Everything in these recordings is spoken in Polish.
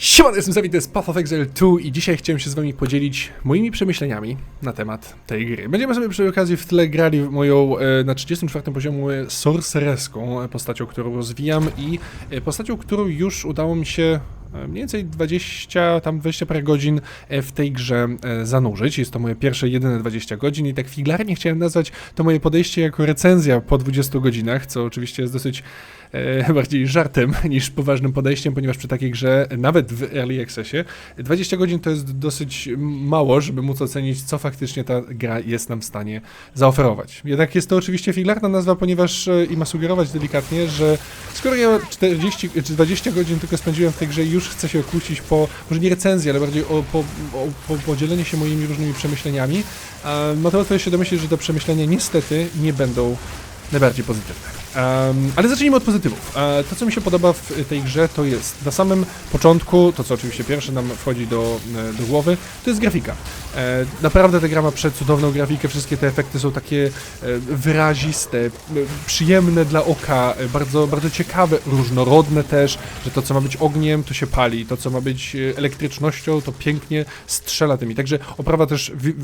Siemano, jestem Zawi, to jest Path of Exile 2 i dzisiaj chciałem się z wami podzielić moimi przemyśleniami na temat tej gry. Będziemy sobie przy okazji w tle grali moją e, na 34 poziomu sorcereską e, postacią, którą rozwijam i e, postacią, którą już udało mi się mniej więcej 20, tam 20 parę godzin w tej grze zanurzyć. Jest to moje pierwsze, jedyne 20 godzin i tak figlarnie chciałem nazwać to moje podejście jako recenzja po 20 godzinach, co oczywiście jest dosyć bardziej żartem niż poważnym podejściem, ponieważ przy takiej grze, nawet w Early Accessie, 20 godzin to jest dosyć mało, żeby móc ocenić, co faktycznie ta gra jest nam w stanie zaoferować. Jednak jest to oczywiście figlarna nazwa, ponieważ e, i ma sugerować delikatnie, że skoro ja 40 czy 20 godzin tylko spędziłem w tej grze już chcę się okłócić po, może nie recenzji, ale bardziej o, po, o, po podzielenie się moimi różnymi przemyśleniami, ma to łatwo się domyślić, że te przemyślenia niestety nie będą najbardziej pozytywne. Um, ale zacznijmy od pozytywów. E, to, co mi się podoba w tej grze, to jest na samym początku, to co oczywiście pierwsze nam wchodzi do, e, do głowy, to jest grafika. E, naprawdę ta gra ma przecudowną grafikę, wszystkie te efekty są takie e, wyraziste, e, przyjemne dla oka, e, bardzo, bardzo ciekawe, różnorodne też, że to, co ma być ogniem, to się pali, to, co ma być e, elektrycznością, to pięknie strzela tymi. Także oprawa też wi-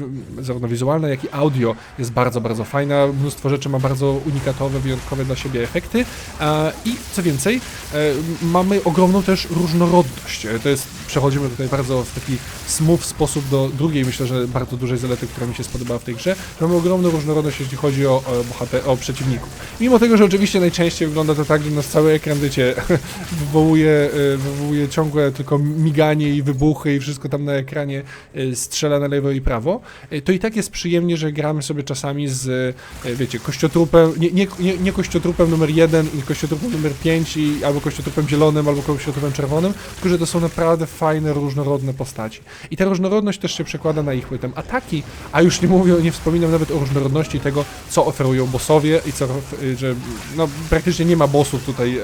zarówno wizualna, jak i audio jest bardzo, bardzo fajna. Mnóstwo rzeczy ma bardzo unikatowe, wyjątkowe dla siebie efekty. E, I co więcej, e, mamy ogromną też różnorodność. E, To jest, przechodzimy tutaj bardzo w taki smooth sposób do drugiej, myślę, że bardzo dużej zalety, która mi się spodobała w tej grze. Mamy ogromną różnorodność, jeśli chodzi o, bohater, o przeciwników. Mimo tego, że oczywiście najczęściej wygląda to tak, że nasz cały ekran, wiecie, wywołuje, wywołuje ciągłe tylko miganie i wybuchy i wszystko tam na ekranie strzela na lewo i prawo, to i tak jest przyjemnie, że gramy sobie czasami z, wiecie, kościotrupem, nie, nie, nie, nie kościotrupem numer jeden i kościotrupem numer 5 i albo kościotrupem zielonym, albo kościotrupem czerwonym, tylko że to są naprawdę fajne, różnorodne postaci. I ta różnorodność też się przekłada na ich potem ataki, a już nie mówię, nie wspominam nawet o różnorodności tego, co oferują bossowie i co, y, że no, praktycznie nie ma bossów tutaj e,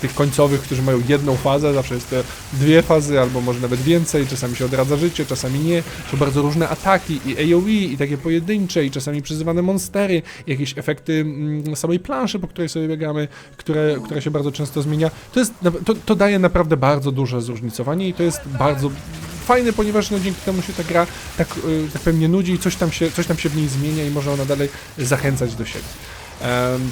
tych końcowych, którzy mają jedną fazę, zawsze jest te dwie fazy, albo może nawet więcej, czasami się odradza życie, czasami nie, są bardzo różne ataki i AoE i takie pojedyncze i czasami przyzywane monstery, jakieś efekty mm, samej planszy, po której sobie biegamy, które, które się bardzo często zmienia. To, jest, to, to daje naprawdę bardzo duże zróżnicowanie i to jest bardzo fajne, ponieważ no, dzięki temu się ta gra tak, y, tak powiem nie nudzi i coś tam, się, coś tam się w niej zmienia i może ona dalej zachęcać do siebie. Em,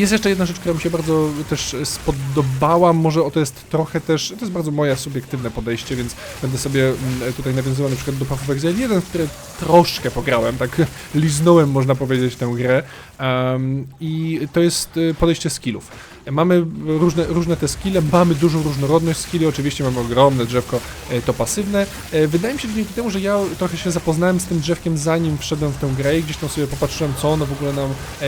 jest jeszcze jedna rzecz, która mi się bardzo też spodobała, może o to jest trochę też, to jest bardzo moje subiektywne podejście, więc będę sobie mm, tutaj nawiązywał na przykład do Path of Exile 1, w które troszkę pograłem, tak liznąłem można powiedzieć tę grę Em, i to jest y, podejście skillów. Mamy różne, różne te skille, mamy dużą różnorodność skilli, oczywiście mamy ogromne drzewko, e, to pasywne. E, Wydaje mi się, dzięki temu, że ja trochę się zapoznałem z tym drzewkiem zanim wszedłem w tę grę i gdzieś tam sobie popatrzyłem, co ono w ogóle nam, e,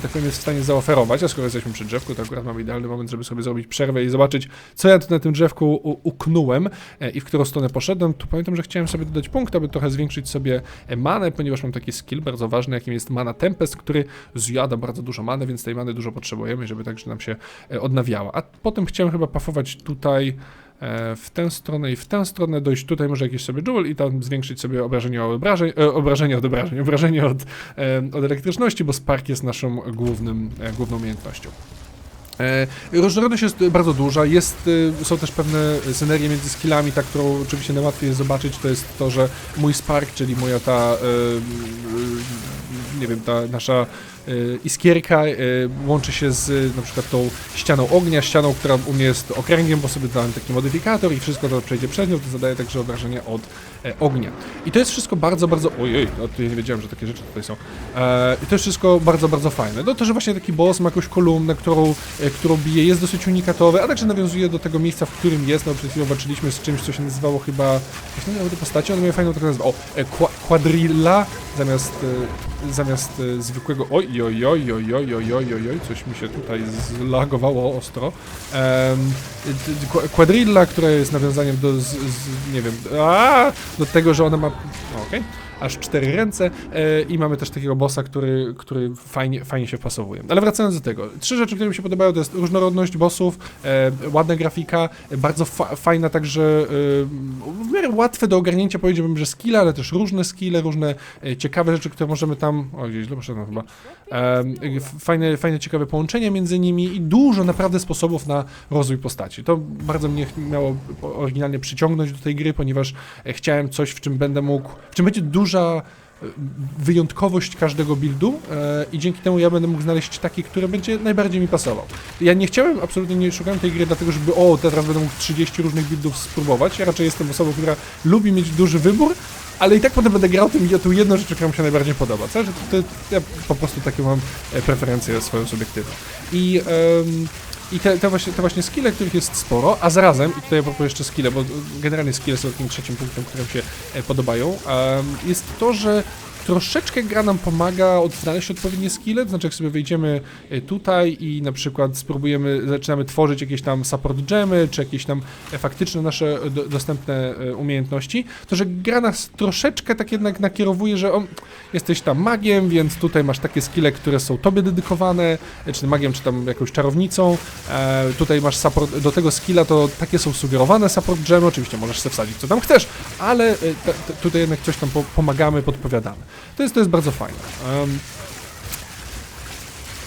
że tak powiem, jest w stanie zaoferować, a skoro jesteśmy przy drzewku, to akurat mamy idealny moment, żeby sobie zrobić przerwę i zobaczyć, co ja tu na tym drzewku uknąłem e, i w którą stronę poszedłem. Tu pamiętam, że chciałem sobie dodać punkt, aby trochę zwiększyć sobie e, manę, ponieważ mam taki skill bardzo ważny, jakim jest mana Tempest, który zjada bardzo dużo many, więc tej many dużo potrzebujemy, żeby także nam się e, odnawiała. A potem chciałem chyba pafować tutaj w tę stronę i w tę stronę, dojść. Tutaj może jakiś sobie jewel i tam zwiększyć sobie obrażenie obrażeń, e, obrażenie od obrażeń, obrażenie od, e, od elektryczności, bo spark jest naszą głównym, e, główną umiejętnością. E, Różnorodność jest bardzo duża, jest, y, są też pewne synergie między skillami, ta, którą oczywiście najłatwiej jest zobaczyć, to jest to, że mój spark, czyli moja ta, nie wiem, ta nasza iskierka y, łączy się z y, na przykład tą ścianą ognia, ścianą, która u mnie jest okręgiem, bo sobie dałem taki modyfikator i wszystko to przejdzie przez nią, to zadaje także obrażenia od E, ognia. I to jest wszystko bardzo, bardzo... Ojej, no ja nie wiedziałem, że takie rzeczy tutaj są. E, I to jest wszystko bardzo, bardzo fajne. No to, że właśnie taki boss ma jakąś kolumnę, którą, e, którą bije, jest dosyć unikatowy, a także nawiązuje do tego miejsca, w którym jest. No przed chwilą walczyliśmy z czymś, co się nazywało chyba... Jak się nazywały te postacie? One miały fajną taką nazwę. O, quadrilla zamiast, zamiast zwykłego... Oj, oj, oj, oj, oj, oj, oj, oj, coś mi się tutaj zlagowało ostro. Quadrilla, która jest nawiązaniem do... Z, z, nie wiem... Aaaa! Do tego, że ona ma, no, okej. Aż cztery ręce e, i mamy też takiego bossa, który, który fajnie, fajnie się wpasowuje. Ale wracając do tego, trzy rzeczy, które mi się podobają, to jest różnorodność bossów, e, ładna grafika, bardzo fa fajna także, e, w miarę łatwe do ogarnięcia powiedziałbym, że skille, ale też różne skille, różne ciekawe rzeczy, które możemy tam, o gdzieś źle poszedłem chyba, fajne, fajne, ciekawe połączenia między nimi i dużo naprawdę sposobów na rozwój postaci. To bardzo mnie miało oryginalnie przyciągnąć do tej gry, ponieważ chciałem coś, w czym będę mógł, w czym będzie duża e, wyjątkowość każdego buildu e, i dzięki temu ja będę mógł znaleźć taki, który będzie najbardziej mi pasował. Ja nie chciałem, absolutnie nie szukałem tej gry dlatego, żeby o, teraz będę mógł 30 różnych buildów spróbować. Ja raczej jestem osobą, która lubi mieć duży wybór, ale i tak potem będę grał tym, tą jedną rzecz, która mi się najbardziej podoba. Co? Że to, to, ja po prostu takie mam e, preferencje swoją subiektywną. I, em, i te, te, właśnie, te właśnie skille, których jest sporo, a zarazem, i tutaj propos jeszcze skille, bo generalnie skille są takim trzecim punktem, które mi się e, podobają, jest to, że troszeczkę gra nam pomaga odnaleźć odpowiednie skille, to znaczy jak sobie wejdziemy e, tutaj i na przykład spróbujemy, zaczynamy tworzyć jakieś tam support gemy, czy jakieś tam faktyczne nasze e, do, dostępne e, umiejętności, to że gra nas troszeczkę tak jednak nakierowuje, że o, jesteś tam magiem, więc tutaj masz takie skille, które są tobie dedykowane, czy magiem, czy tam jakąś czarownicą, e, tutaj masz support, do tego skilla to takie są sugerowane support gemy, oczywiście możesz sobie wsadzić co tam chcesz, ale te, te, tutaj jednak coś tam po, pomagamy, podpowiadamy. To jest, to jest bardzo fajne. Em,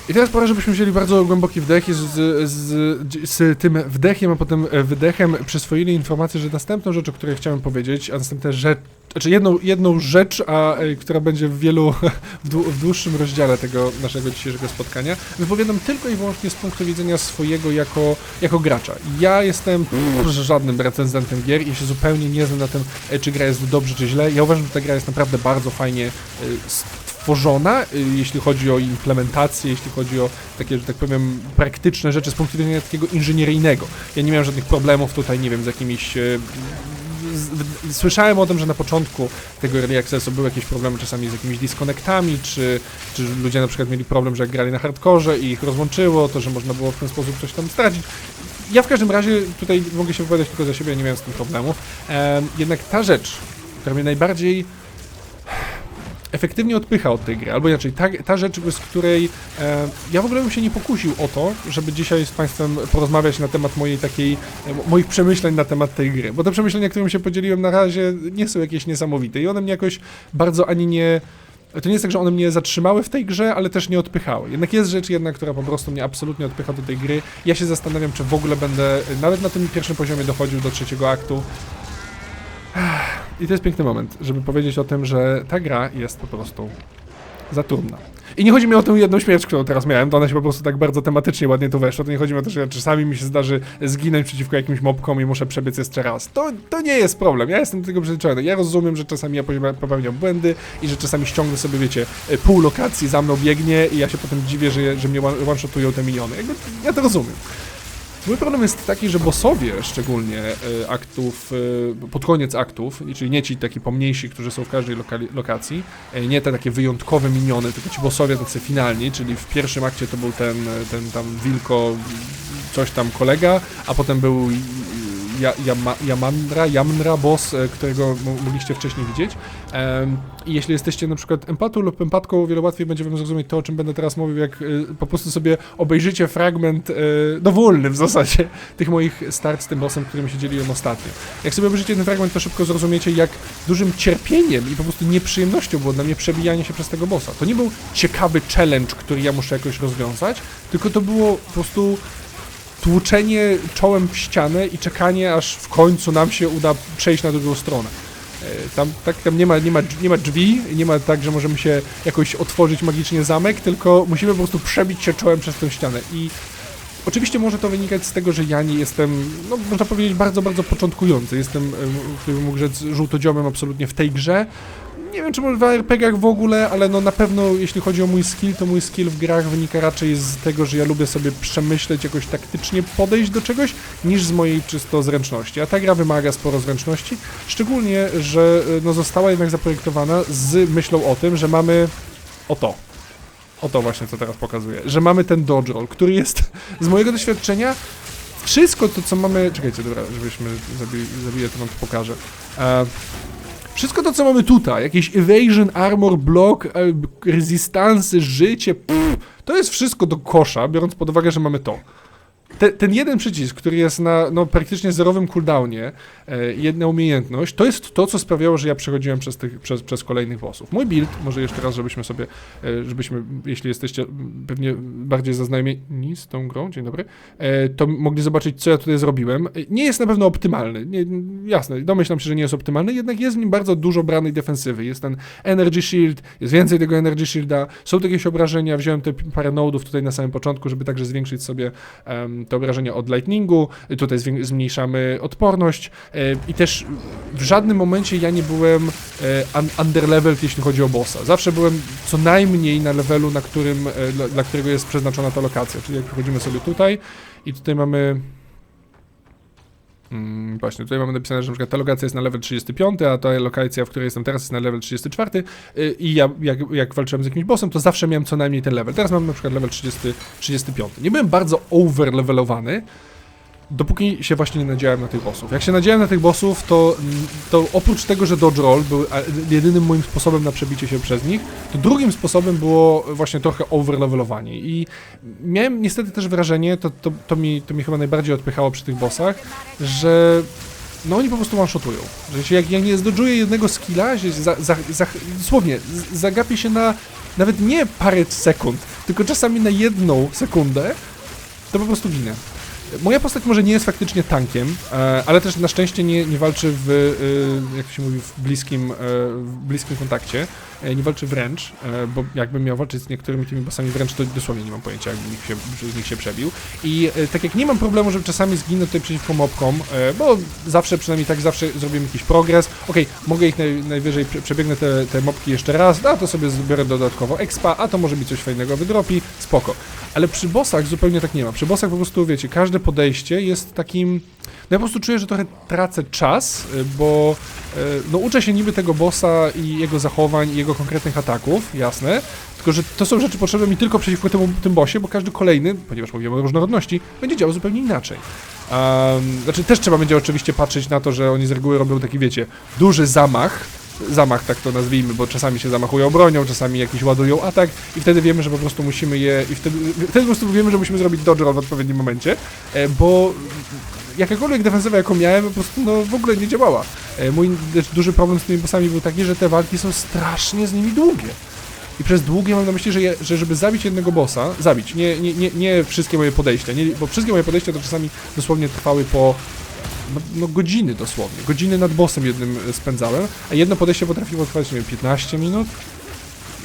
i teraz pora, żebyśmy wzięli bardzo głęboki wdech i z, z, z, z tym wdechem, a potem wydechem przyswoili informację, że następną rzecz, o której chciałem powiedzieć, a następna rzecz, znaczy jedną, jedną rzecz, a, e, która będzie w wielu, w, dłu, w dłuższym rozdziale tego naszego dzisiejszego spotkania, wypowiadam tylko i wyłącznie z punktu widzenia swojego jako, jako gracza. Ja jestem żadnym recenzentem gier i się zupełnie nie znam na tym, e, czy gra jest dobrze, czy źle. Ja uważam, że ta gra jest naprawdę bardzo fajnie e, stworzona, jeśli chodzi o implementację, jeśli chodzi o takie, że tak powiem, praktyczne rzeczy z punktu widzenia takiego inżynieryjnego. Ja nie miałem żadnych problemów tutaj, nie wiem, z jakimiś... Słyszałem o tym, że na początku tego Early Accessu były jakieś problemy czasami z jakimiś disconnectami, czy, czy ludzie na przykład mieli problem, że jak grali na hardkorze i ich rozłączyło, to że można było w ten sposób coś tam stracić. Ja w każdym razie tutaj mogę się wypowiadać tylko za siebie, nie miałem z tym problemów. Em, jednak ta rzecz, która mnie najbardziej efektywnie odpycha od tej gry, albo inaczej, ta, ta rzecz, z której e, ja w ogóle bym się nie pokusił o to, żeby dzisiaj z Państwem porozmawiać na temat mojej takiej, e, moich przemyśleń na temat tej gry, bo te przemyślenia, którymi się podzieliłem na razie nie są jakieś niesamowite i one mnie jakoś bardzo ani nie to nie jest tak, że one mnie zatrzymały w tej grze, ale też nie odpychały. Jednak jest rzecz jedna, która po prostu mnie absolutnie odpycha do tej gry. Ja się zastanawiam, czy w ogóle będę nawet na tym pierwszym poziomie dochodził do trzeciego aktu. I to jest piękny moment, żeby powiedzieć o tym, że ta gra jest po prostu za trudna. I nie chodzi mi o tę jedną śmierć, którą teraz miałem, to ona się po prostu tak bardzo tematycznie ładnie tu weszła, to nie chodzi mi o to, że czasami mi się zdarzy zginąć przeciwko jakimś mobkom i muszę przebiec jeszcze raz. To, to nie jest problem, ja jestem do tego przyzwyczajony. Ja rozumiem, że czasami ja popełniam- błędy i że czasami ściągnę sobie, wiecie, pół lokacji za mną biegnie i ja się potem dziwię, że, że mnie one- one-shotują te miniony. Jakby ja to rozumiem. Mój problem jest taki, że bossowie szczególnie e, aktów, e, pod koniec aktów, czyli nie ci taki pomniejsi, którzy są w każdej lokacji, e, nie te takie wyjątkowe miniony, tylko ci bossowie tacy finalni, czyli w pierwszym akcie to był ten, ten tam wilko, coś tam kolega, a potem był ja, Yama, Yamandra, Yamnra boss, e, którego mogliście wcześniej widzieć. I jeśli jesteście na przykład empatą lub empatką, wiele łatwiej będzie wam zrozumieć to, o czym będę teraz mówił, jak e, po prostu sobie obejrzycie fragment e, dowolny w zasadzie tych moich start z tym bossem, którym się dzieliłem ostatnio. Jak sobie obejrzycie ten fragment, to szybko zrozumiecie, jak dużym cierpieniem i po prostu nieprzyjemnością było dla mnie przebijanie się przez tego bossa. To nie był ciekawy challenge, który ja muszę jakoś rozwiązać, tylko to było po prostu tłuczenie czołem w ścianę i czekanie, aż w końcu nam się uda przejść na drugą stronę. E, Tam, tak, tam nie, ma, nie, ma, nie ma drzwi, nie ma tak, że możemy się jakoś otworzyć magicznie zamek, tylko musimy po prostu przebić się czołem przez tę ścianę. I oczywiście może to wynikać z tego, że ja nie jestem, no można powiedzieć, bardzo, bardzo początkujący. Jestem, em, gdybym mógł rzec, żółtodziomem absolutnie w tej grze. Nie wiem, czy może w RPG-ach w ogóle, ale no na pewno jeśli chodzi o mój skill, to mój skill w grach wynika raczej z tego, że ja lubię sobie przemyśleć, jakoś taktycznie podejść do czegoś, niż z mojej czysto zręczności. A ta gra wymaga sporo zręczności, szczególnie, że y, no, została jednak zaprojektowana z myślą o tym, że mamy o to. O to właśnie, co teraz pokazuję. Że mamy ten dodge roll, który jest z mojego doświadczenia wszystko to, co mamy... Czekajcie, dobra, żebyśmy zabili, zabili to wam pokażę. E, Wszystko to, co mamy tutaj, jakieś evasion, armor, block, e, resistance, życie, pff, to jest wszystko do kosza, biorąc pod uwagę, że mamy to. Te, ten jeden przycisk, który jest na no, praktycznie zerowym cooldownie, e, jedna umiejętność, to jest to, co sprawiało, że ja przechodziłem przez, tych, przez, przez kolejnych bossów. Mój build, może jeszcze raz, żebyśmy sobie, e, żebyśmy, jeśli jesteście pewnie bardziej zaznajomieni z tą grą, dzień dobry, e, to mogli zobaczyć, co ja tutaj zrobiłem. E, Nie jest na pewno optymalny, nie, jasne, domyślam się, że nie jest optymalny, jednak jest w nim bardzo dużo branej defensywy. Jest ten Energy Shield, jest więcej tego Energy Shielda, są tu jakieś obrażenia, wziąłem te parę nodów tutaj na samym początku, żeby także zwiększyć sobie em, te obrażenia od lightningu, tutaj zmniejszamy odporność e, i też w żadnym momencie ja nie byłem e, un- underleveled, jeśli chodzi o bossa. Zawsze byłem co najmniej na levelu, na którym, e, dla, dla którego jest przeznaczona ta lokacja, czyli jak wchodzimy sobie tutaj i tutaj mamy Mm, właśnie, tutaj mamy napisane, że na przykład ta lokacja jest na level 35, a ta lokacja, w której jestem teraz jest na level 34 y, i ja jak, jak walczyłem z jakimś bossem, to zawsze miałem co najmniej ten level. Teraz mam na przykład level 30, 35. Nie byłem bardzo overlevelowany, dopóki się właśnie nie nadziałem na tych bossów. Jak się nadziałem na tych bossów, to, to oprócz tego, że dodge roll był jedynym moim sposobem na przebicie się przez nich, to drugim sposobem było właśnie trochę overlevelowanie. I miałem niestety też wrażenie, to, to, to, mi, to mi chyba najbardziej odpychało przy tych bossach, że no oni po prostu one-shotują. Że jak ja nie zdodżuję jednego skilla, że za, za, za, dosłownie zagapię się na nawet nie parę sekund, tylko czasami na jedną sekundę, to po prostu ginę. Moja postać może nie jest faktycznie tankiem, e, ale też na szczęście nie, nie walczy w, e, jak się mówi, w bliskim, e, w bliskim kontakcie, nie walczy wręcz, e, bo jakbym miał walczyć z niektórymi tymi bossami wręcz, to dosłownie nie mam pojęcia, ich się, że z nich się przebił. I e, tak jak nie mam problemu, żeby czasami zginąć tutaj przeciwko mobkom, e, bo zawsze, przynajmniej tak zawsze zrobimy jakiś progres, okej, mogę ich naj, najwyżej, prze, przebiegnę te, te mobki jeszcze raz, a to sobie zbiorę dodatkowo expa, a to może mi coś fajnego wydropi, spoko. Ale przy bossach zupełnie tak nie ma. Przy bossach po prostu, wiecie, każde podejście jest takim... No ja po prostu czuję, że trochę tracę czas, y, bo y, no uczę się niby tego bossa i jego zachowań i jego konkretnych ataków, jasne, tylko że to są rzeczy potrzebne mi tylko przeciwko temu, tym bossie, bo każdy kolejny, ponieważ mówimy o różnorodności, będzie działał zupełnie inaczej. Um, znaczy też trzeba będzie oczywiście patrzeć na to, że oni z reguły robią taki, wiecie, duży zamach, zamach tak to nazwijmy, bo czasami się zamachują bronią, czasami jakiś ładują atak i wtedy wiemy, że po prostu musimy je i wtedy, wtedy po prostu wiemy, że musimy zrobić dodge roll w odpowiednim momencie, e, bo jakakolwiek defensywa jaką miałem po prostu no w ogóle nie działała. E, Mój duży problem z tymi bossami był taki, że te walki są strasznie z nimi długie. I przez długie mam na myśli, że, je, że żeby zabić jednego bossa, zabić, nie, nie, nie, nie wszystkie moje podejścia, nie, bo wszystkie moje podejścia to czasami dosłownie trwały po no, no godziny dosłownie, godziny nad bossem jednym spędzałem, a jedno podejście potrafiło trwać, nie wiem, 15 minut.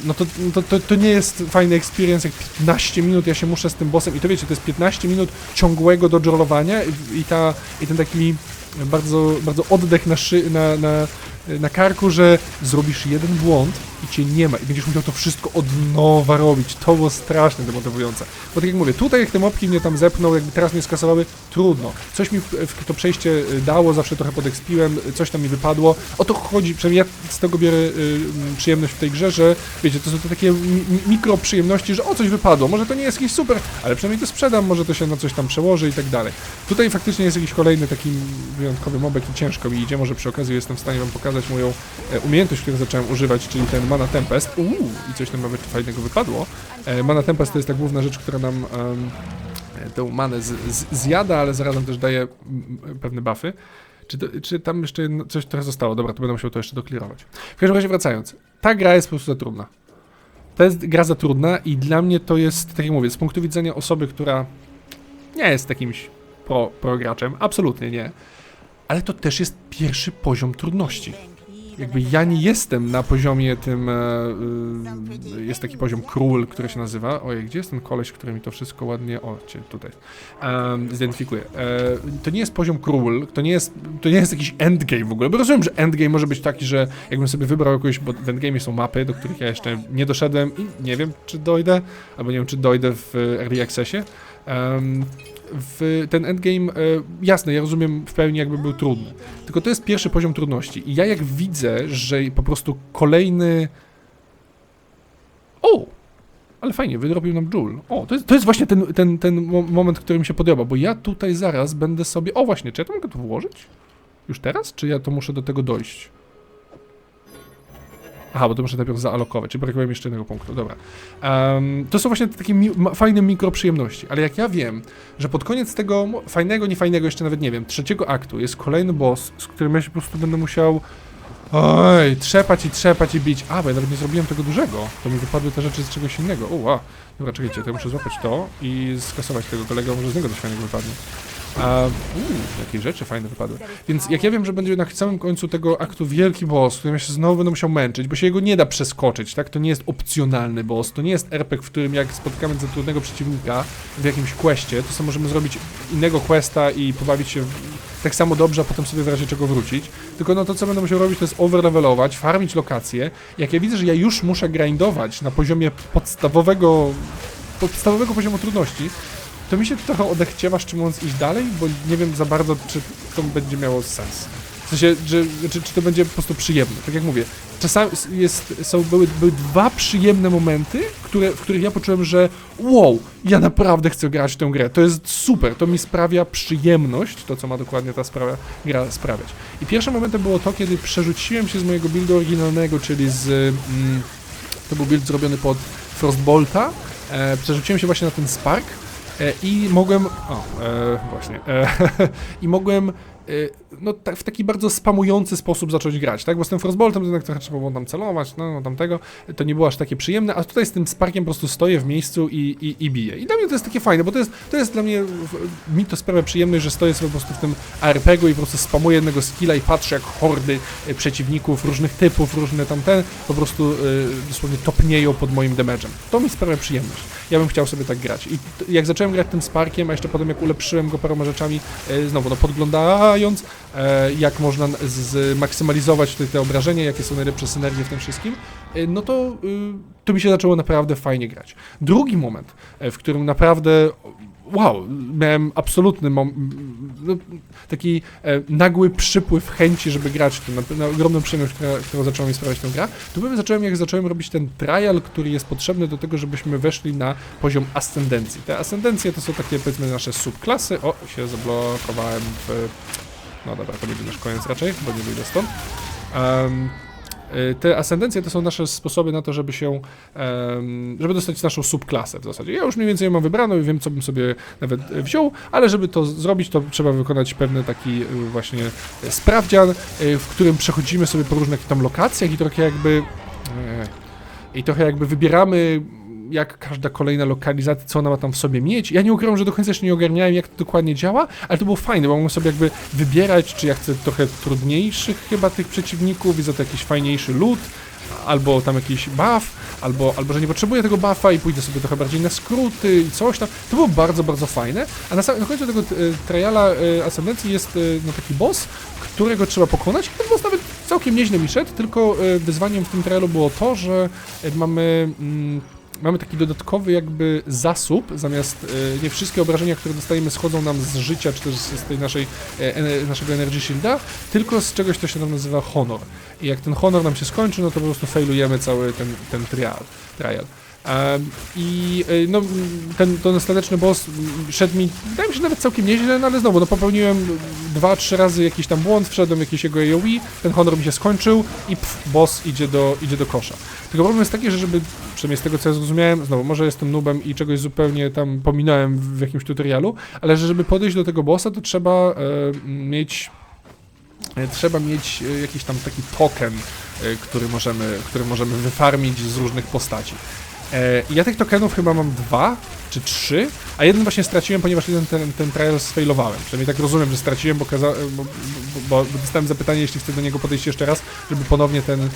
No to, no to, to, to nie jest fajny experience, jak 15 minut ja się muszę z tym bossem i to wiecie, to jest 15 minut ciągłego dodżolowania i, i, ta, i ten taki bardzo, bardzo oddech na, szy, na, na, na karku, że zrobisz jeden błąd i cię nie ma i będziesz musiał to wszystko od nowa robić. To było strasznie demotywujące. Bo tak jak mówię, tutaj jak te mopki mnie tam zepną, jakby teraz mnie skasowały, trudno. Coś mi w, to przejście y, dało, zawsze trochę podekspiłem, y, coś tam mi wypadło. O to chodzi, przynajmniej ja z tego biorę y, mm, przyjemność w tej grze, że wiecie, to są to takie mi- mikro przyjemności, że o coś wypadło, może to nie jest jakiś super, ale przynajmniej to sprzedam, może to się na coś tam przełoży i tak dalej. Tutaj faktycznie jest jakiś kolejny taki wyjątkowy mobek i ciężko mi idzie, może przy okazji jestem w stanie wam pokazać moją e, umiejętność, którą zacząłem używać, czyli ten Mana Tempest. Uuu, i coś tam nawet fajnego wypadło. E, Mana Tempest to jest ta główna rzecz, która nam e, tę manę z, z, zjada, ale zarazem też daje mm, pewne buffy. Czy, to, czy tam jeszcze coś trochę zostało? Dobra, to będę musiał to jeszcze doklirować. W każdym razie wracając. Ta gra jest po prostu za trudna. To jest gra za trudna i dla mnie to jest, tak jak mówię, z punktu widzenia osoby, która nie jest jakimś pro, pro graczem, absolutnie nie. Ale to też jest pierwszy poziom trudności. Jakby ja nie jestem na poziomie tym. E, y, jest taki poziom król, który się nazywa. Ojej, gdzie jest ten koleś, który mi to wszystko ładnie. O, tutaj. E, to nie jest poziom król, to nie jest, to nie jest jakiś endgame w ogóle. Bo rozumiem, że endgame może być taki, że jakbym sobie wybrał jakąś. Bo w endgame są mapy, do których ja jeszcze nie doszedłem i nie wiem, czy dojdę, albo nie wiem, czy dojdę w early accessie. Um, w ten endgame, e, jasne, ja rozumiem w pełni jakby był trudny. Tylko to jest pierwszy poziom trudności. I ja jak widzę, że po prostu kolejny. O! Ale fajnie, wydrobił nam Joule. O, to jest, to jest właśnie ten, ten, ten mo- moment, który mi się podoba, bo ja tutaj zaraz będę sobie. O, właśnie, czy ja to mogę tu włożyć? Już teraz? Czy ja to muszę do tego dojść? Aha, bo to muszę najpierw zaalokować, czyli brakuje mi jeszcze jednego punktu, dobra. Em, to są właśnie takie mi fajne mikroprzyjemności, ale jak ja wiem, że pod koniec tego fajnego, niefajnego, jeszcze nawet nie wiem, trzeciego aktu jest kolejny boss, z którym ja się po prostu będę musiał oj, trzepać i trzepać i bić. A, bo ja nawet nie zrobiłem tego dużego, to mi wypadły te rzeczy z czegoś innego. Uła, dobra, czekajcie, to ja muszę złapać to i skasować tego kolegę, może z niego coś fajnego wypadnie. A, uuu, jakie rzeczy fajne wypadły. Więc jak ja wiem, że będzie na samym końcu tego aktu wielki boss, którym ja się znowu będę musiał męczyć, bo się jego nie da przeskoczyć, tak? To nie jest opcjonalny boss, to nie jest RPG, w którym jak spotkamy za trudnego przeciwnika w jakimś questie, to sobie możemy zrobić innego questa i pobawić się w, tak samo dobrze, a potem sobie w razie czego wrócić. Tylko no to, co będę musiał robić, to jest overlevelować, farmić lokacje. Jak ja widzę, że ja już muszę grindować na poziomie podstawowego, podstawowego poziomu trudności, to mi się trochę odechciewa, mówiąc, iść dalej, bo nie wiem za bardzo, czy to będzie miało sens. W sensie, że, czy, czy to będzie po prostu przyjemne. Tak jak mówię, czasami jest, są, były, były dwa przyjemne momenty, które, w których ja poczułem, że wow, ja naprawdę chcę grać w tę grę. To jest super, to mi sprawia przyjemność, to co ma dokładnie ta sprawa, gra sprawiać. I pierwszym momentem było to, kiedy przerzuciłem się z mojego buildu oryginalnego, czyli z... Mm, to był build zrobiony pod Frostbolta, e, przerzuciłem się właśnie na ten Spark, I mogłem. O, e, właśnie. E, I mogłem. No, tak, w taki bardzo spamujący sposób zacząć grać, tak? Bo z tym Frostboltem jednak trochę trzeba było tam celować, no, no tamtego. To nie było aż takie przyjemne, a tutaj z tym Sparkiem po prostu stoję w miejscu i, i, i biję. I dla mnie to jest takie fajne, bo to jest, to jest dla mnie. w- Mi to sprawia przyjemność, że stoję sobie po prostu w tym ARPG-u i po prostu spamuję jednego skilla i patrzę, jak hordy e, przeciwników różnych typów, różne tamten, po prostu e, dosłownie topnieją pod moim damage'em. To mi sprawia przyjemność ja bym chciał sobie tak grać. I jak zacząłem grać tym Sparkiem, a jeszcze potem jak ulepszyłem go paroma rzeczami, e, znowu no podglądając, jak można zmaksymalizować tutaj te obrażenia, jakie są najlepsze synergie w tym wszystkim, e, no to, y, to mi się zaczęło naprawdę fajnie grać. Drugi moment, e, w którym naprawdę wow, miałem absolutny no, taki e, nagły przypływ chęci, żeby grać tym, na, na ogromną przyjemność, która, którą zaczęła mi sprawiać tę grę, to byłem zacząłem, jak zacząłem robić ten trial, który jest potrzebny do tego, żebyśmy weszli na poziom ascendencji. Te ascendencje to są takie, powiedzmy, nasze subklasy. O, się zablokowałem w... No dobra, to będzie nasz koniec raczej, bo nie wyjdę stąd. Y, te ascendencje to są nasze sposoby na to, żeby się, żeby dostać naszą subklasę w zasadzie. Ja już mniej więcej mam wybraną i wiem, co bym sobie nawet e, wziął, ale żeby to zrobić, to trzeba wykonać pewny taki y, właśnie e, sprawdzian, y, w którym przechodzimy sobie po różnych tam lokacjach i trochę jakby e, i trochę jakby wybieramy jak każda kolejna lokalizacja, co ona ma tam w sobie mieć. Ja nie ukrywam, że do końca jeszcze nie ogarniałem, jak to dokładnie działa, ale to było fajne, bo mogłem sobie jakby wybierać, czy ja chcę trochę trudniejszych chyba tych przeciwników za to jakiś fajniejszy loot, albo tam jakiś buff, albo, albo że nie potrzebuję tego buffa i pójdę sobie trochę bardziej na skróty i coś tam. To było bardzo, bardzo fajne. A na, na końcu tego e, triala e, Ascendencji jest e, no, taki boss, którego trzeba pokonać. Ten boss nawet całkiem nieźle mi szedł, tylko wyzwaniem w tym trialu było to, że mamy... Mm, Mamy taki dodatkowy jakby zasób, zamiast e, nie wszystkie obrażenia, które dostajemy schodzą nam z życia, czy też z z tej naszej, e, ene- naszego Energy Shielda, tylko z czegoś, co się nam nazywa honor. I jak ten honor nam się skończy, no to po prostu failujemy cały ten, ten trial. trial. I e, no, ten, ten ostateczny boss szedł mi, wydaje mi się nawet całkiem nieźle, no ale znowu, no popełniłem dwa, trzy razy jakiś tam błąd, wszedłem jakieś jego AoE, ten honor mi się skończył i pff, boss idzie do, idzie do kosza. Tylko problem jest taki, że żeby, przynajmniej z tego co ja zrozumiałem, znowu, może jestem nubem i czegoś zupełnie tam pominąłem w, jakimś tutorialu, ale że żeby podejść do tego bossa, to trzeba e, mieć e, trzeba mieć e, jakiś tam taki token, który możemy, który możemy wyfarmić z różnych postaci. E, ja tych tokenów chyba mam dwa czy trzy, a jeden właśnie straciłem, ponieważ jeden ten, ten trial sfailowałem. Przynajmniej tak rozumiem, że straciłem, bo, kaza, bo, bo, bo dostałem zapytanie, jeśli chcę do niego podejść jeszcze raz, żeby ponownie ten, e,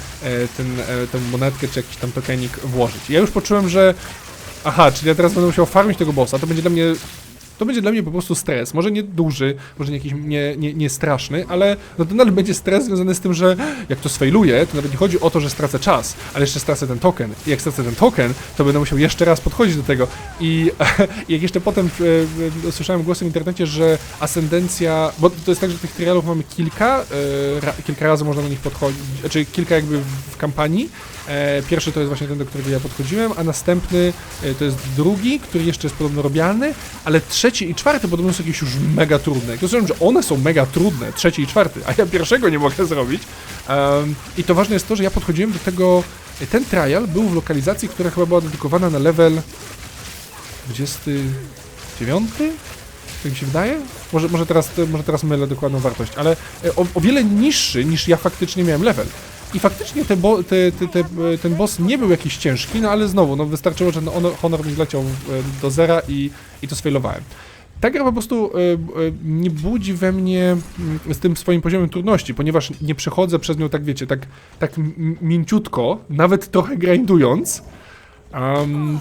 ten, e, tę monetkę czy jakiś tam tokenik włożyć. I ja już poczułem, że aha, czyli ja teraz będę musiał farmić tego bossa, to będzie dla mnie to będzie dla mnie po prostu stres. Może nie duży, może nie jakiś nie, nie, nie straszny, ale no to nadal będzie stres związany z tym, że jak to sfailuję, to nawet nie chodzi o to, że stracę czas, ale jeszcze stracę ten token. I jak stracę ten token, to będę musiał jeszcze raz podchodzić do tego. I, i jak jeszcze potem e, e, słyszałem głosy w internecie, że ascendencja, bo to jest tak, że tych trialów mamy kilka, e, ra, kilka razy można do nich podchodzić, znaczy kilka jakby w kampanii. E, pierwszy to jest właśnie ten, do którego ja podchodziłem, a następny e, to jest drugi, który jeszcze jest podobno robialny, ale trzeci i czwarty podobno są jakieś już mega trudne. Rozumiem, że one są mega trudne, trzeci i czwarty, a ja pierwszego nie mogę zrobić. I to ważne jest to, że ja podchodziłem do tego, ten trial był w lokalizacji, która chyba była dedykowana na level 29? Tak mi się wydaje? Może, może, teraz, może teraz mylę dokładną wartość, ale e, o, o wiele niższy niż ja faktycznie miałem level. I faktycznie te bo, te, te, te, ten boss nie był jakiś ciężki, no ale znowu, no wystarczyło, że honor, honor mi zleciał e, do zera i, i to sfailowałem. Ta gra po prostu e, e, nie budzi we mnie mm, z tym swoim poziomem trudności, ponieważ nie przechodzę przez nią tak, wiecie, tak, tak mięciutko, nawet trochę grindując, um,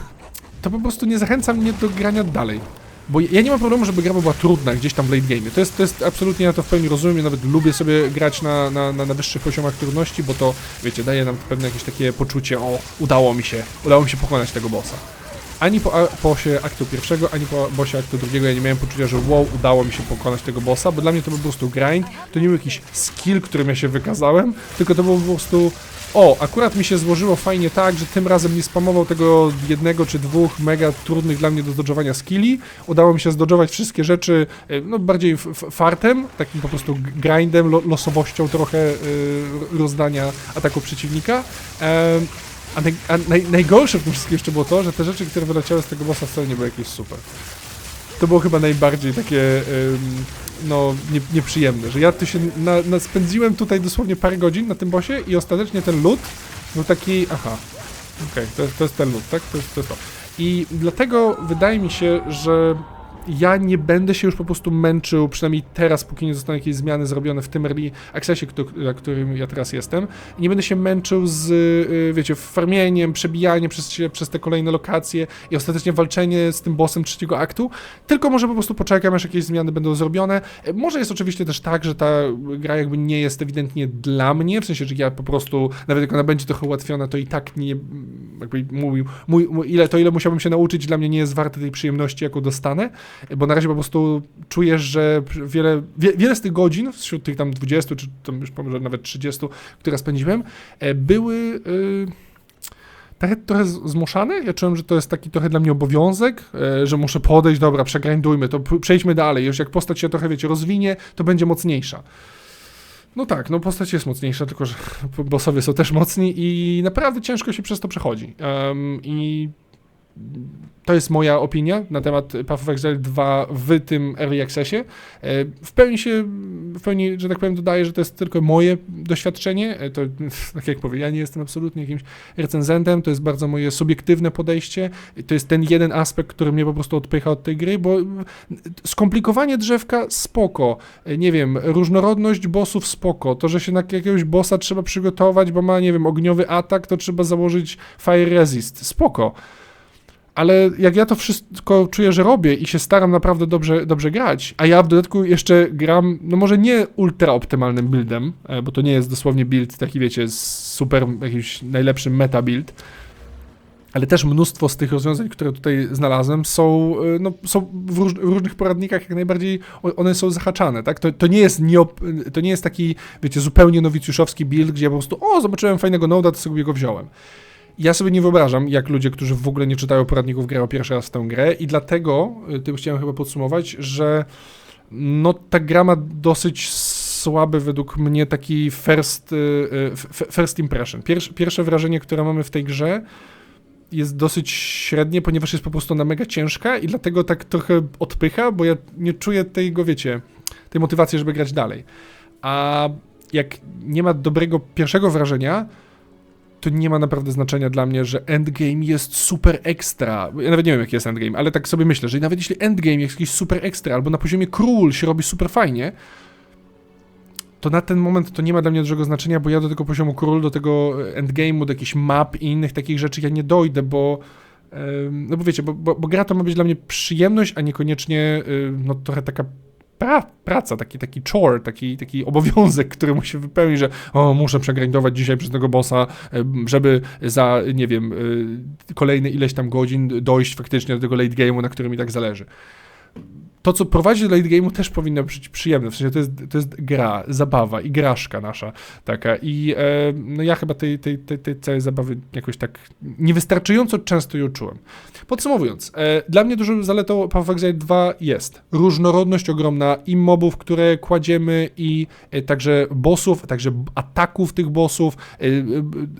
to po prostu nie zachęca mnie do grania dalej. Bo ja nie mam problemu, żeby gra była trudna gdzieś tam w late game. To jest, to jest absolutnie, ja to w pełni rozumiem, ja nawet lubię sobie grać na, na, na, na wyższych poziomach trudności, bo to, wiecie, daje nam pewne jakieś takie poczucie, o, udało mi się, udało mi się pokonać tego bossa. Ani po bosie aktu pierwszego, ani po bossie aktu drugiego ja nie miałem poczucia, że wow, udało mi się pokonać tego bossa, bo dla mnie to był po prostu grind, to nie był jakiś skill, którym ja się wykazałem, tylko to był po prostu o, akurat mi się złożyło fajnie tak, że tym razem nie spamował tego jednego czy dwóch mega trudnych dla mnie do zdodżowania skilli. Udało mi się zdodżować wszystkie rzeczy, e, no bardziej fartem, takim po prostu grindem, lo losowością trochę yy, rozdania ataku przeciwnika. A, naj, a naj, najgorsze w tym wszystkim jeszcze było to, że te rzeczy, które wyleciały z tego bossa wcale nie były jakieś super. To było chyba najbardziej takie... Yy, no, nie, nieprzyjemne, że ja tu się na, na spędziłem tutaj dosłownie parę godzin na tym bosie i ostatecznie ten lód był taki, aha, okej, okay, to, to, jest ten lód, tak? To jest, to jest to. I dlatego wydaje mi się, że ja nie będę się już po prostu męczył, przynajmniej teraz, póki nie zostaną jakieś zmiany zrobione w tym early accessie, na którym ja teraz jestem. Nie będę się męczył z, y, wiecie, farmieniem, przebijaniem przez, przez te kolejne lokacje i ostatecznie walczenie z tym bossem trzeciego aktu, tylko może po prostu poczekam, aż jakieś zmiany będą zrobione. Może jest oczywiście też tak, że ta gra jakby nie jest ewidentnie dla mnie, w sensie, że ja po prostu, nawet jak ona będzie trochę ułatwiona, to i tak nie, jakby mówił, mój, mój, ile, to ile musiałbym się nauczyć, dla mnie nie jest warte tej przyjemności, jaką dostanę bo na razie po prostu czujesz, że wiele, wie, wiele z tych godzin, wśród tych tam 20, czy tam już może nawet 30, które spędziłem, e, były yy, trochę, trochę zmuszane. Ja czułem, że to jest taki trochę dla mnie obowiązek, yy, że muszę podejść, dobra, przegrindujmy, to przejdźmy dalej. Już jak postać się trochę, wiecie, rozwinie, to będzie mocniejsza. No tak, no postać jest mocniejsza, tylko że bossowie są też mocni i naprawdę ciężko się przez to przechodzi. Um, I to jest moja opinia na temat Path of Exile 2 w tym Early Accessie. E, w pełni się, w pełni, że tak powiem, dodaję, że to jest tylko moje doświadczenie. E, to, tak jak powiem, ja nie jestem absolutnie jakimś recenzentem, to jest bardzo moje subiektywne podejście. To jest ten jeden aspekt, który mnie po prostu odpycha od tej gry, bo skomplikowanie drzewka spoko. E, nie wiem, różnorodność bossów spoko. To, że się na jakiegoś bossa trzeba przygotować, bo ma, nie wiem, ogniowy atak, to trzeba założyć fire resist. Spoko ale jak ja to wszystko czuję, że robię i się staram naprawdę dobrze, dobrze grać, a ja w dodatku jeszcze gram, no może nie ultra optymalnym buildem, e, bo to nie jest dosłownie build taki, wiecie, super, jakimś najlepszym meta build, ale też mnóstwo z tych rozwiązań, które tutaj znalazłem, są, e, no, są w, róż, w różnych poradnikach jak najbardziej, one są zahaczane, tak? To, to, nie jest nieop, to nie jest taki, wiecie, zupełnie nowicjuszowski build, gdzie ja po prostu, o, zobaczyłem fajnego noda, to sobie go wziąłem ja sobie nie wyobrażam, jak ludzie, którzy w ogóle nie czytają poradników, grają pierwszy raz w tę grę i dlatego, y, tym chciałem chyba podsumować, że no ta gra ma dosyć słaby według mnie taki first, y, y, first impression. Pierwsze, pierwsze wrażenie, które mamy w tej grze jest dosyć średnie, ponieważ jest po prostu na mega ciężka i dlatego tak trochę odpycha, bo ja nie czuję tego, wiecie, tej motywacji, żeby grać dalej. A jak nie ma dobrego pierwszego wrażenia, to nie ma naprawdę znaczenia dla mnie, że endgame jest super ekstra. Ja nawet nie wiem, jaki jest endgame, ale tak sobie myślę, że nawet jeśli endgame jest jakiś super ekstra, albo na poziomie król się robi super fajnie, to na ten moment to nie ma dla mnie dużego znaczenia, bo ja do tego poziomu król, do tego endgame'u, do jakichś map i innych takich rzeczy ja nie dojdę, bo no bo wiecie, bo, bo, bo gra to ma być dla mnie przyjemność, a niekoniecznie no trochę taka pra, praca, taki, taki chore, taki, taki obowiązek, który musi wypełnić, że o, muszę przegrindować dzisiaj przez tego bossa, żeby za, nie wiem, y, kolejne ileś tam godzin dojść faktycznie do tego late game'u, na którym mi tak zależy. To, co prowadzi do late game'u, też powinno być przyjemne. W sensie to jest, to jest gra, zabawa, igraszka nasza taka. I e, no ja chyba tej, tej, tej, tej całej zabawy jakoś tak niewystarczająco często ją czułem. Podsumowując, e, dla mnie dużą zaletą Path of Exile 2 jest różnorodność ogromna i mobów, które kładziemy, i e, także bossów, także ataków tych bossów, e, e,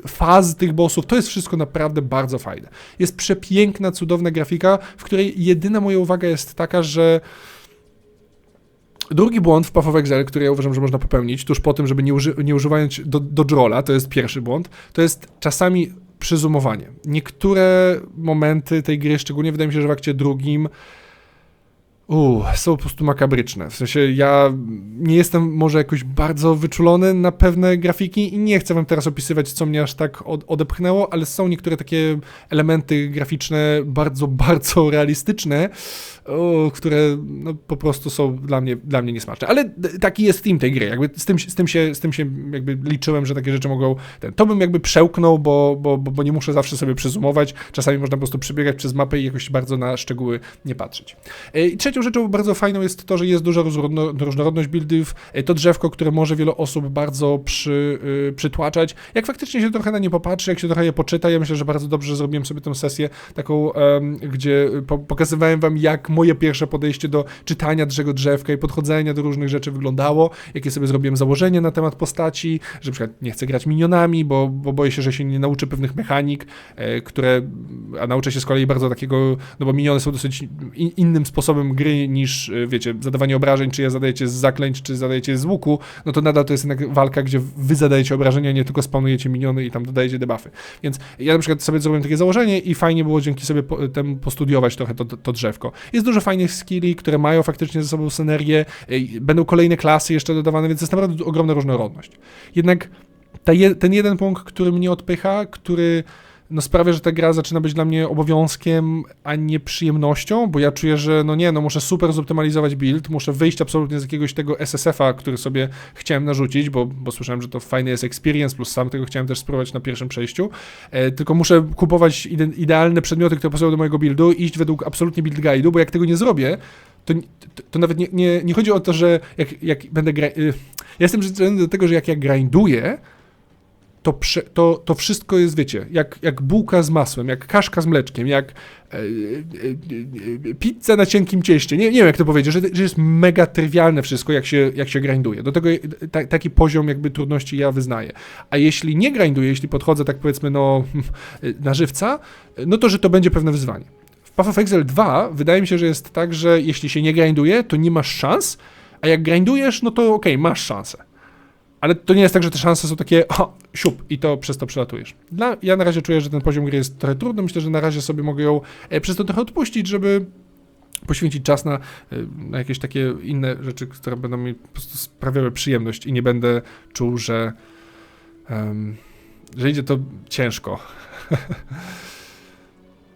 faz tych bossów. To jest wszystko naprawdę bardzo fajne. Jest przepiękna, cudowna grafika, w której jedyna moja uwaga jest taka, że Drugi błąd w Path of Exile, który ja uważam, że można popełnić tuż po tym, żeby nie, uży nie używając do, do drola, to jest pierwszy błąd, to jest czasami przyzumowanie. Niektóre momenty tej gry, szczególnie wydaje mi się, że w akcie drugim, Uuu, są po prostu makabryczne. W sensie ja nie jestem może jakoś bardzo wyczulony na pewne grafiki i nie chcę wam teraz opisywać, co mnie aż tak od, odepchnęło, ale są niektóre takie elementy graficzne bardzo, bardzo realistyczne, które no, po prostu są dla mnie, dla mnie niesmaczne. Ale taki jest team tej gry. Jakby z tym, z tym, się, z tym się jakby liczyłem, że takie rzeczy mogą... Ten, to bym jakby przełknął, bo, bo, bo, bo nie muszę zawsze sobie przezumować. Czasami można po prostu przebiegać przez mapę i jakoś bardzo na szczegóły nie patrzeć. E, I trzecią rzeczą bardzo fajną jest to, że jest duża różnorodność buildów. E, to drzewko, które może wiele osób bardzo przy, yy, przytłaczać. Jak faktycznie się trochę na nie popatrzy, jak się trochę je poczyta, ja myślę, że bardzo dobrze zrobiłem sobie tę sesję taką, gdzie po, pokazywałem wam, jak moje pierwsze podejście do czytania tego drzewka i podchodzenia do różnych rzeczy wyglądało, jakie sobie zrobiłem założenie na temat postaci, że przykład nie chcę grać minionami, bo, bo boję się, że się nie nauczę pewnych mechanik, e, które, a nauczę się z kolei bardzo takiego, no bo miniony są dosyć in, innym sposobem gry niż, e, wiecie, zadawanie obrażeń, czy ja zadajecie z zaklęć, czy zadajecie z łuku, no to nadal to jest jednak walka, gdzie wy zadajecie obrażenia, nie tylko spawnujecie miniony i tam dodajecie debuffy. Więc ja na przykład sobie zrobiłem takie założenie i fajnie było dzięki sobie po, temu postudiować trochę to, to, to drzewko. Jest jest dużo fajnych skilli, które mają faktycznie ze sobą synergię, będą kolejne klasy jeszcze dodawane, więc jest naprawdę ogromna różnorodność. Jednak je, ten jeden punkt, który mnie odpycha, który no sprawia, że ta gra zaczyna być dla mnie obowiązkiem, a nie przyjemnością, bo ja czuję, że no nie, no muszę super zoptymalizować build, muszę wyjść absolutnie z jakiegoś tego SSF-a, który sobie chciałem narzucić, bo, bo słyszałem, że to fajny jest experience, plus sam tego chciałem też spróbować na pierwszym przejściu, e, tylko muszę kupować ide idealne przedmioty, które pasują do mojego buildu, iść według absolutnie build guide'u, bo jak tego nie zrobię, to, to, nawet nie, nie, nie chodzi o to, że jak, jak będę gra... Y, ja jestem przyzwyczajony do tego, że jak ja grinduję, to, to, to wszystko jest, wiecie, jak, jak bułka z masłem, jak kaszka z mleczkiem, jak e, e, e, pizza na cienkim cieście. Nie, nie wiem, jak to powiedzieć, że, że jest mega trywialne wszystko, jak się, jak się grinduje. Do tego ta, taki poziom jakby trudności ja wyznaję. A jeśli nie grinduję, jeśli podchodzę tak powiedzmy no na żywca, no to, że to będzie pewne wyzwanie. W Path of Exile 2 wydaje mi się, że jest tak, że jeśli się nie grinduje, to nie masz szans, a jak grindujesz, no to okej, okay, masz szansę. Ale to nie jest tak, że te szanse są takie, o, siup, i to przez to przelatujesz. Dla, ja na razie czuję, że ten poziom gry jest trochę trudny. Myślę, że na razie sobie mogę ją e, przez to trochę odpuścić, żeby poświęcić czas na, e, na jakieś takie inne rzeczy, które będą mi po prostu sprawiały przyjemność i nie będę czuł, że, um, że idzie to ciężko.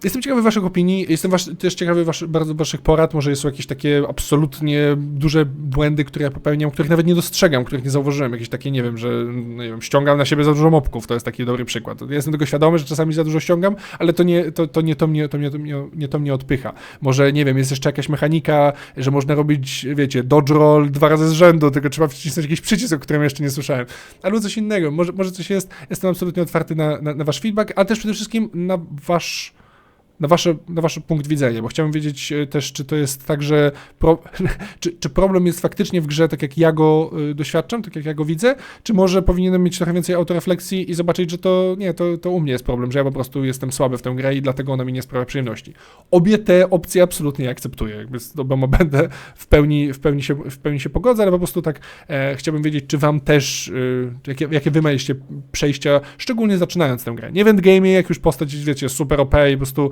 Jestem ciekawy waszych opinii, jestem wasz, też ciekawy wasz, bardzo waszych porad, może są jakieś takie absolutnie duże błędy, które ja popełniam, których nawet nie dostrzegam, których nie zauważyłem, jakieś takie, nie wiem, że no nie wiem, ściągam na siebie za dużo mopków, to jest taki dobry przykład. Ja jestem tego świadomy, że czasami za dużo ściągam, ale to nie to, to, nie, to, mnie, to, mnie, to, mnie, nie to mnie odpycha. Może, nie wiem, jest jeszcze jakaś mechanika, że można robić, wiecie, dodge roll dwa razy z rzędu, tylko trzeba wcisnąć jakiś przycisk, o którym jeszcze nie słyszałem. Albo coś innego, może, może coś jest, jestem absolutnie otwarty na, na, na wasz feedback, ale też przede wszystkim na wasz na, wasze, na wasz punkt widzenia, bo chciałbym wiedzieć e, też, czy to jest tak, że pro, czy, czy, problem jest faktycznie w grze tak, jak ja go y, doświadczam, tak jak ja go widzę, czy może powinienem mieć trochę więcej autorefleksji i zobaczyć, że to nie, to, to u mnie jest problem, że ja po prostu jestem słaby w tę grę i dlatego ona mi nie sprawia przyjemności. Obie te opcje absolutnie akceptuję, jakby z oboma będę w pełni, w pełni, się, w pełni się pogodzę, ale po prostu tak e, chciałbym wiedzieć, czy wam też, y, jakie, jakie wy mieliście przejścia, szczególnie zaczynając tę grę. Nie w endgame, jak już postać, wiecie, super OP i po prostu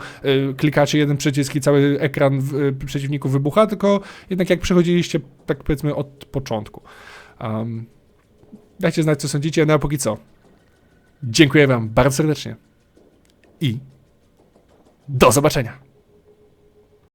klikacie jeden przycisk i cały ekran y, przeciwników wybucha, tylko jednak jak przechodziliście, tak powiedzmy, od początku. Um, dajcie znać, co sądzicie, no a póki co. Dziękuję Wam bardzo serdecznie i do zobaczenia.